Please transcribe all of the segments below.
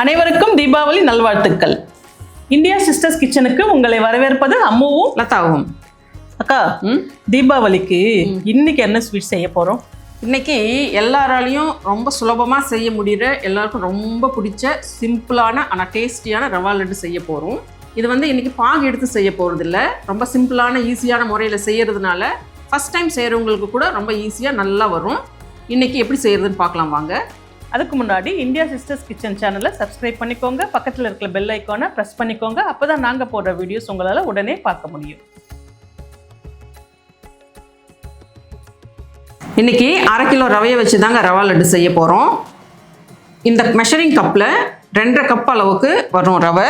அனைவருக்கும் தீபாவளி நல்வாழ்த்துக்கள். India sisters கிச்சனுக்கு உங்களை வரவேற்பது அம்முவும் லதாவும். அக்கா தீபாவளிக்கு இன்னைக்கு என்ன ஸ்வீட் செய்ய போறோம்? இன்னைக்கு எல்லாராலையும் ரொம்ப சுலபமாக செய்ய முடிகிற எல்லாருக்கும் ரொம்ப பிடிச்ச சிம்பிளான ஆனால் டேஸ்டியான ரவா லட்டு செய்ய போகிறோம் இது வந்து இன்னைக்கு பாகு எடுத்து செய்ய போகிறது இல்ல ரொம்ப சிம்பிளான ஈஸியான முறையில் செய்யறதுனால ஃபஸ்ட் டைம் செய்கிறவங்களுக்கு கூட ரொம்ப ஈஸியாக நல்லா வரும். இன்னைக்கு எப்படி செய்யறதுன்னு பார்க்கலாம் வாங்க. அதுக்கு முன்னாடி இந்தியா சிஸ்டர்ஸ் கிச்சன் சேனலை சப்ஸ்கிரைப் பண்ணிக்கோங்க. பக்கத்தில் இருக்கிற பெல் ஐக்கானை ப்ரெஸ் பண்ணிக்கோங்க. அப்போ தான் நாங்கள் போடுற வீடியோஸ் உங்களால் உடனே பார்க்க முடியும். இன்னைக்கு அரை கிலோ ரவையை வச்சு தாங்க ரவா லட்டு செய்ய போகிறோம் இந்த மெஷரிங் கப்பில் ரெண்டரை கப் அளவுக்கு வரும் ரவை.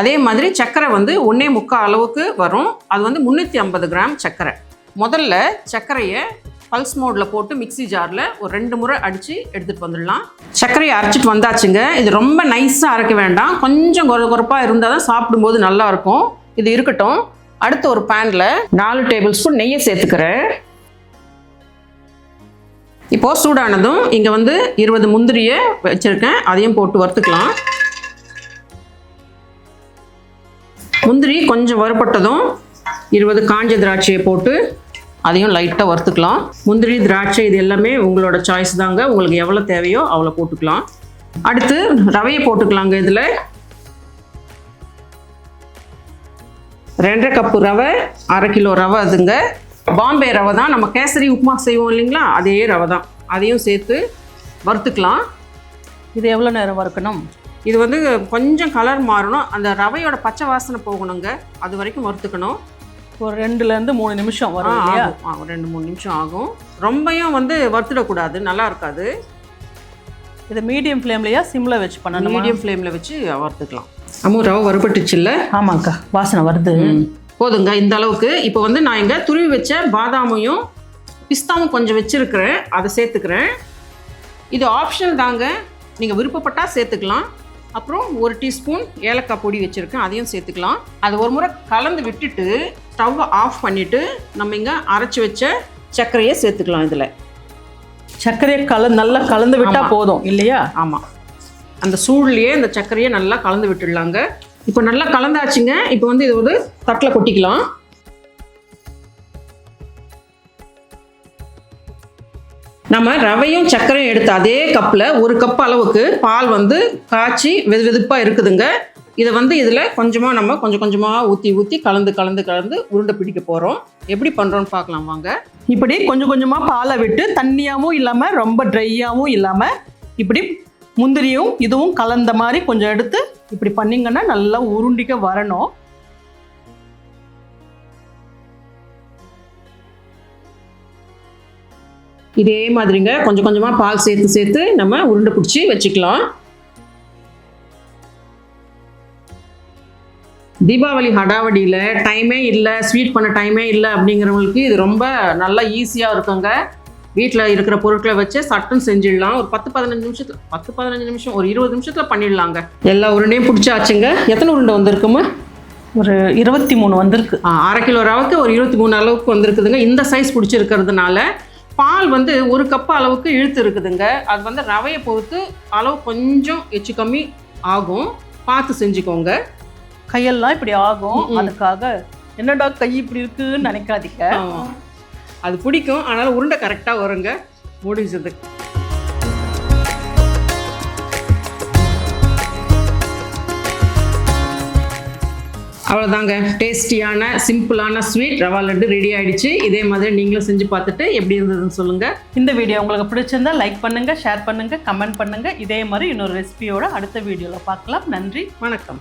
அதே மாதிரி சர்க்கரை வந்து ஒன்றே முக்கால் அளவுக்கு வரும். அது வந்து முந்நூற்றி ஐம்பது கிராம் சர்க்கரை. முதல்ல சர்க்கரையை பல்ஸ் மோடில் போட்டு மிக்ஸி ஜாரில் ஒரு ரெண்டு முறை அடித்து எடுத்துகிட்டு வந்துடலாம். சர்க்கரையை அரைச்சிட்டு வந்தாச்சுங்க. இது ரொம்ப நைஸாக அரைக்க வேண்டாம். கொஞ்சம் குறை குறைப்பாக இருந்தால் தான் சாப்பிடும்போது நல்லாயிருக்கும் இது இருக்கட்டும். அடுத்து ஒரு பேனில் நாலு டேபிள் ஸ்பூன் நெய்யை சேர்த்துக்கிறேன். இப்போ சூடானதும் இங்கே வந்து இருபது முந்திரியை வச்சுருக்கேன். அதையும் போட்டு வறுத்துக்கலாம். முந்திரி கொஞ்சம் வறுபட்டதும் இருபது காஞ்ச திராட்சையை போட்டு அதையும் லைட்டாக வறுத்துக்கலாம். முந்திரி திராட்சை இது எல்லாமே உங்களோட சாய்ஸ் தாங்க. உங்களுக்கு எவ்வளோ தேவையோ அவ்வளோ போட்டுக்கலாம். அடுத்து ரவையை போட்டுக்கலாங்க இதில். ரெண்டரை கப்பு ரவை அரை கிலோ ரவை அதுங்க. பாம்பே ரவை தான். நம்ம கேசரி உப்புமா செய்வோம் இல்லைங்களா? அதே ரவை தான். அதையும் சேர்த்து வறுத்துக்கலாம். இது எவ்வளோ நேரம் வறுக்கணும்? இது வந்து கொஞ்சம் கலர் மாறணும். அந்த ரவையோட பச்சை வாசனை போகணுங்க. அது வரைக்கும் வறுத்துக்கணும். ஒரு ரெண்டுல இருந்து மூணு நிமிஷம் வரும் இல்லையா? ஆகும். ரெண்டு மூணு நிமிஷம் ஆகும். ரொம்பையும் வந்து வறுத்துடக்கூடாது. நல்லா இருக்காது. இது மீடியம் ஃப்ளேம்லையா சிம்ல வச்சு பண்ணணும்? மீடியம் ஃப்ளேமில் வச்சு வறுத்துக்கலாம். அம்மு ரவை வறுபட்டுச்சுல்ல ஆமாக்கா வாசனை வருது. போதுங்க இந்த அளவுக்கு. இப்போ வந்து நான் இங்கே துருவி வச்ச பாதாமையும் பிஸ்தாவும் கொஞ்சம் வச்சுருக்கிறேன். அதை சேர்த்துக்கிறேன். இது ஆப்ஷனல் தாங்க. நீங்கள் விருப்பப்பட்டால் சேர்த்துக்கலாம். அப்புறம் ஒரு டீஸ்பூன் ஏலக்காய் பொடி வச்சுருக்கேன். அதையும் சேர்த்துக்கலாம். அது ஒரு முறை கலந்து விட்டுட்டு ஸ்டவ்வை ஆஃப் பண்ணிவிட்டு நம்ம இங்கே அரைச்சி வச்ச சர்க்கரையை சேர்த்துக்கலாம் இதில். சர்க்கரையை கல நல்லா கலந்து விட்டா ஆமா. போதும் இல்லையா? ஆமாம் அந்த சூடுலேயே இந்த சர்க்கரையை நல்லா கலந்து விட்டுடலாங்க. இப்போ நல்லா கலந்தாச்சுங்க. இப்போ வந்து இது ஒரு தட்டில் கொட்டிக்கலாம். நம்ம ரவையும் சர்க்கரையும் எடுத்த அதே கப்பில் ஒரு கப் அளவுக்கு பால் வந்து காய்ச்சி வெது வெதுப்பாக இருக்குதுங்க. இதை வந்து இதில் கொஞ்சமாக நம்ம கொஞ்சம் கொஞ்சமாக ஊற்றி ஊற்றி கலந்து கலந்து கலந்து உருண்டை பிடிக்க போகிறோம் எப்படி பண்ணுறோன்னு பார்க்கலாம் வாங்க. இப்படி கொஞ்சம் கொஞ்சமாக பாலை விட்டு தண்ணியாகவும் இல்லாமல் ரொம்ப ட்ரையாகவும் இல்லாமல் இப்படி முந்திரியும் இதுவும் கலந்த மாதிரி கொஞ்சம் எடுத்து இப்படி பண்ணிங்கன்னா நல்லா உருண்டிக்க வரணும். இதே மாதிரிங்க கொஞ்சம் கொஞ்சமாக பால் சேர்த்து சேர்த்து நம்ம உருண்டை பிடிச்சி வச்சுக்கலாம். தீபாவளி ஹடாவடியில் டைமே இல்லை ஸ்வீட் பண்ண டைமே இல்லை அப்படிங்கிறவங்களுக்கு இது ரொம்ப நல்லா ஈஸியாக இருக்குங்க. வீட்டில் இருக்கிற பொருட்களை வச்சு சட்டன் செஞ்சிடலாம். ஒரு பத்து பதினஞ்சு நிமிஷத்தில் பத்து பதினஞ்சு நிமிஷம் ஒரு இருபது நிமிஷத்தில் பண்ணிடலாங்க. எல்லா உருண்டையும் பிடிச்சாச்சுங்க. எத்தனை உருண்டை வந்திருக்குமா ஒரு இருபத்தி மூணு வந்திருக்கு. அரை கிலோ ரவைக்கு ஒரு இருபத்தி மூணு அளவுக்கு வந்திருக்குதுங்க. இந்த சைஸ் பிடிச்சிருக்கிறதுனால பால் வந்து ஒரு கப் அளவுக்கு இழுத்து இருக்குதுங்க. அது வந்து ரவையை பொறுத்து அளவு கொஞ்சம் எச்சு கம்மி ஆகும். பார்த்து செஞ்சுக்கோங்க. கையெல்லாம் இப்படி ஆகும். அதுக்காக என்னடா கை இப்படி இருக்குன்னு நினைக்காதீங்க. அது பிடிக்கும். ஆனால் உருண்டை கரெக்டாக வருங்க. முடிஞ்சது அவ்வளோதாங்க டேஸ்டியான சிம்பிளான ஸ்வீட் ரவா லட்டு ரெடி ஆயிடுச்சு. இதே மாதிரி நீங்களும் செஞ்சு பார்த்துட்டு எப்படி இருந்ததுன்னு சொல்லுங்கள் இந்த வீடியோ உங்களுக்கு பிடிச்சிருந்தா லைக் பண்ணுங்க ஷேர் பண்ணுங்க கமெண்ட் பண்ணுங்க. இதே மாதிரி இன்னொரு ரெசிபியோட அடுத்த வீடியோல பார்க்கலாம். நன்றி. வணக்கம்.